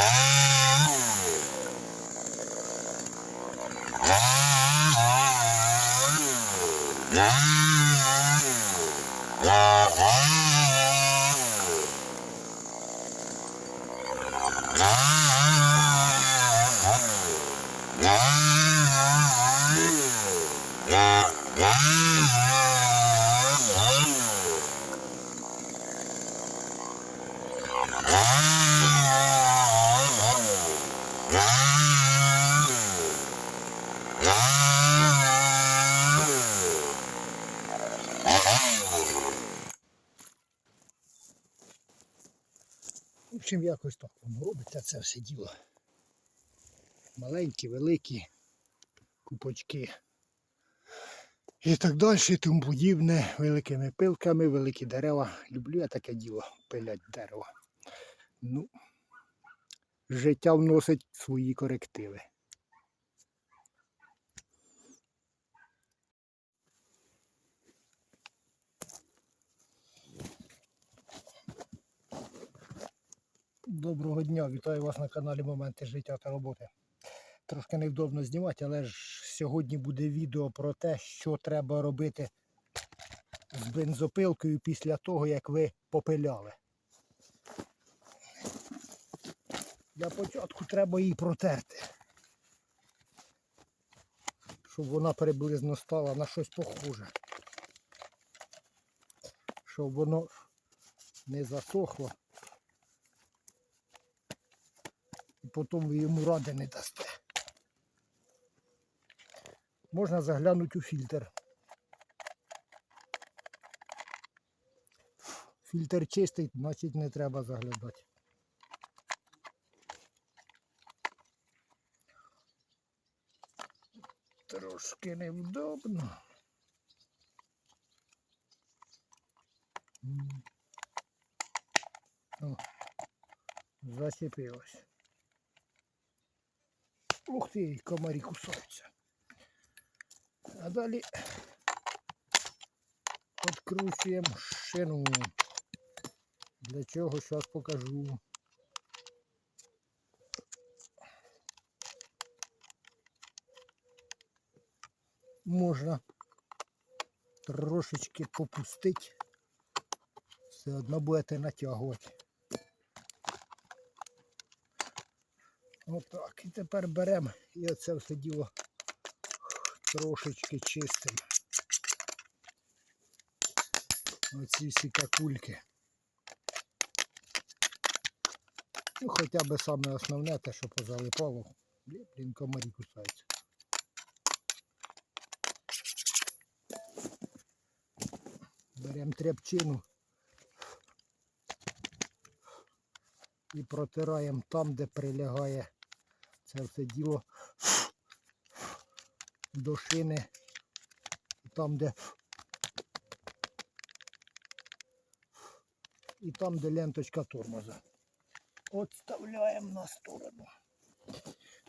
Ah! В общем, якось так воно робиться це все діло. Маленькі, великі купочки. І так далі, і тому подібне, великими пилками, великі дерева. Люблю я таке діло, пилять дерево. Ну, життя вносить свої корективи. Доброго дня, вітаю вас на каналі Моменти життя та роботи. Трошки невдобно знімати, але ж сьогодні буде відео про те, що треба робити з бензопилкою після того, як ви попиляли. Для початку треба її протерти, щоб вона приблизно стала на щось похоже. Щоб воно не засохло. І потім ви йому ради не дасте. Можна заглянути у фільтр. Фільтр чистий, значить не треба заглядати. Трошки невдобно. О, зачепилось. Ух ти, комарі кусаються. А далі відкручуємо шину. Для чого зараз покажу. Можна трошечки попустити. Все одно будете натягувати. Отак. І тепер беремо і оце все діло трошечки чистимо. Оці всі какульки. Ну хоча б саме основне те, що позалипало. Блін, комарі кусаються. Беремо тряпчину і протираємо там, де прилягає це все діло до шини. Там, де і там, де ленточка тормоза. От вставляємо на сторону.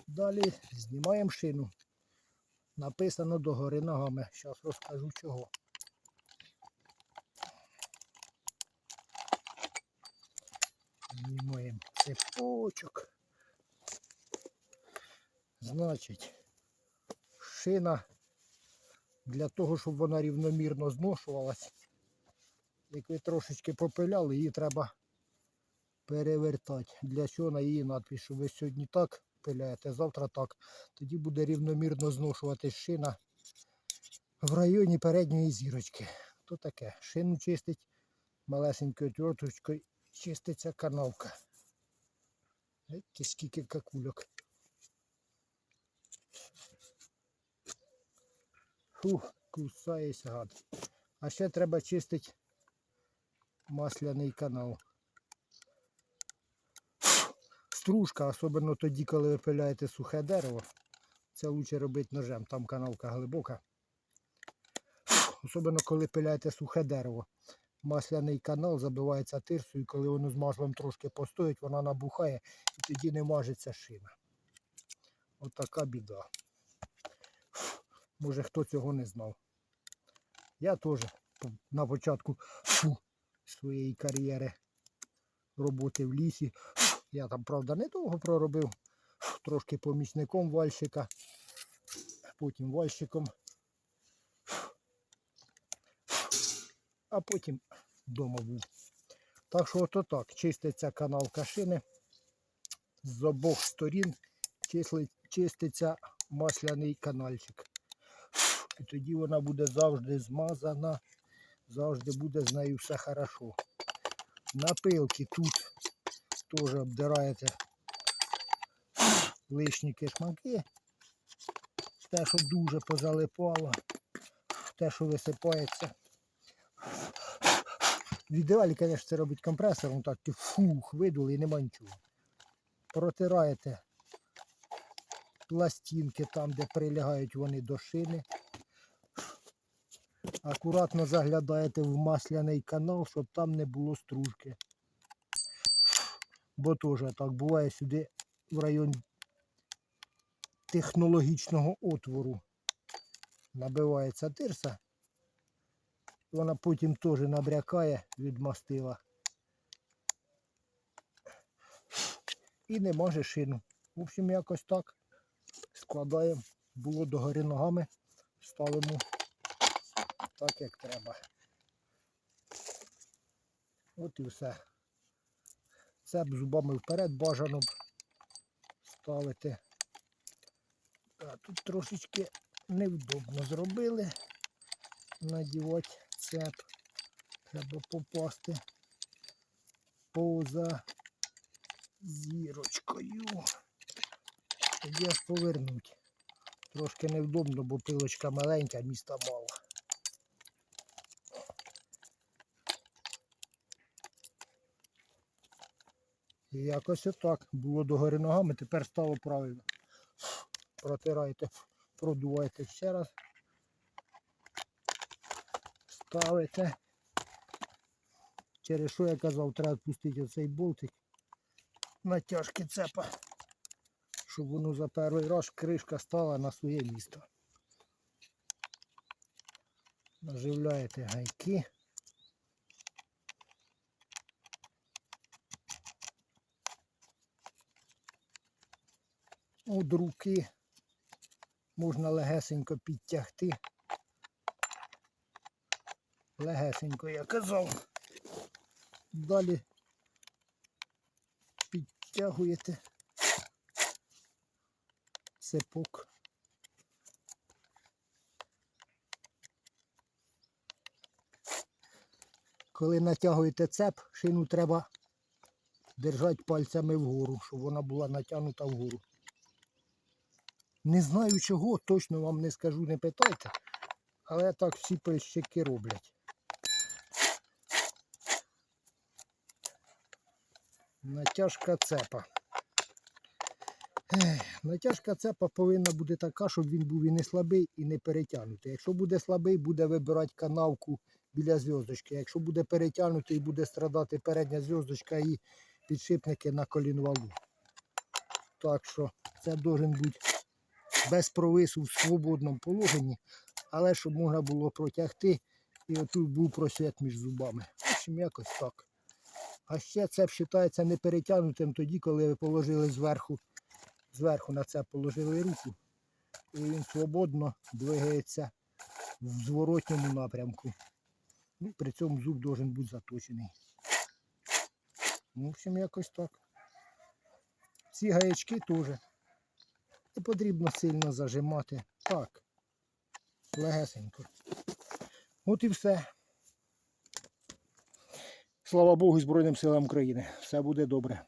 Далі знімаємо шину. Написано догори ногами. Зараз розкажу чого. Знімаємо цепочок. Значить, шина для того, щоб вона рівномірно зношувалась. Як ви трошечки попиляли, її треба перевертати. Для чого на її надпись, що ви сьогодні так пиляєте, завтра так. Тоді буде рівномірно зношуватись шина в районі передньої зірочки. То таке. Шину чистить малесенькою твердочкою, чиститься канавка. Скільки какульок. Фух, кусається гад. А ще треба чистити масляний канал. Стружка, особливо тоді, коли ви пиляєте сухе дерево. Це краще робити ножем, там канавка глибока. Особливо коли пиляєте сухе дерево. Масляний канал забивається тирсою, і коли воно з маслом трошки постоїть, вона набухає і тоді не мажеться шина. Отака біда. Може хто цього не знав. Я теж на початку фу, своєї кар'єри роботи в лісі. Я там, правда, недовго проробив, трошки помічником вальщика, потім вальщиком, а потім вдома був. Так що ото так, чиститься канал кашини з обох сторін чиститься масляний канальчик. І тоді вона буде завжди змазана, завжди буде з нею все хорошо. Напилки тут теж обдираєте лишні кишмаки. Те, що дуже позалипало, те, що висипається. В ідеалі, звісно, це робить компресором, так ти фух, видули і нема нічого. Протираєте пластинки там, де прилягають вони до шини. Акуратно заглядаєте в масляний канал, щоб там не було стружки. Бо теж так буває сюди в район технологічного отвору. Набивається тирса. Вона потім теж набрякає від мастила. І не може шину. В общем, якось так складаємо, було догори ногами, ставимо так, як треба. От і все. Це б зубами вперед бажано б ставити. А тут трошечки невдобно зробили. Надівати цеп. Треба попасти поза зірочкою. Тоді аж повернуть. Трошки невдобно, бо пилочка маленька, міста мало. Якось отак. Було догори ногами, тепер стало правильно. Протирайте, продувайте ще раз. Ставите. Через що я казав, треба пустити оцей болтик. Натяжки цепа щоб воно за перший раз кришка стала на своє місто. Наживляєте гайки. От руки можна легесенько підтягти. Легесенько я казав. Далі підтягуєте цепок. Коли натягуєте цеп, шину треба держати пальцями вгору, щоб вона була натягнута вгору. Не знаю чого, точно вам не скажу, не питайте, але так всі пильщики роблять. Натяжка цепа. Натяжка цепа повинна бути така, щоб він був і не слабий, і не перетягнутий. Якщо буде слабий, буде вибирати канавку біля зв'язочки. Якщо буде перетягнутий, буде страдати передня зв'язочка і підшипники на колінвалу. Так що це должен бути без провису в свободному положенні, але щоб можна було протягти і отут був просвіт між зубами. В общем, якось так. А ще це вважається не перетягнутим тоді, коли ви положили зверху зверху на це положили руку, і він свободно двигається в зворотньому напрямку. Ну, При цьому зуб должен бути заточений. Ну, в общем, якось так. Ці гаячки теж не потрібно сильно зажимати. Так, легесенько. От і все. Слава Богу Збройним силам України. Все буде добре.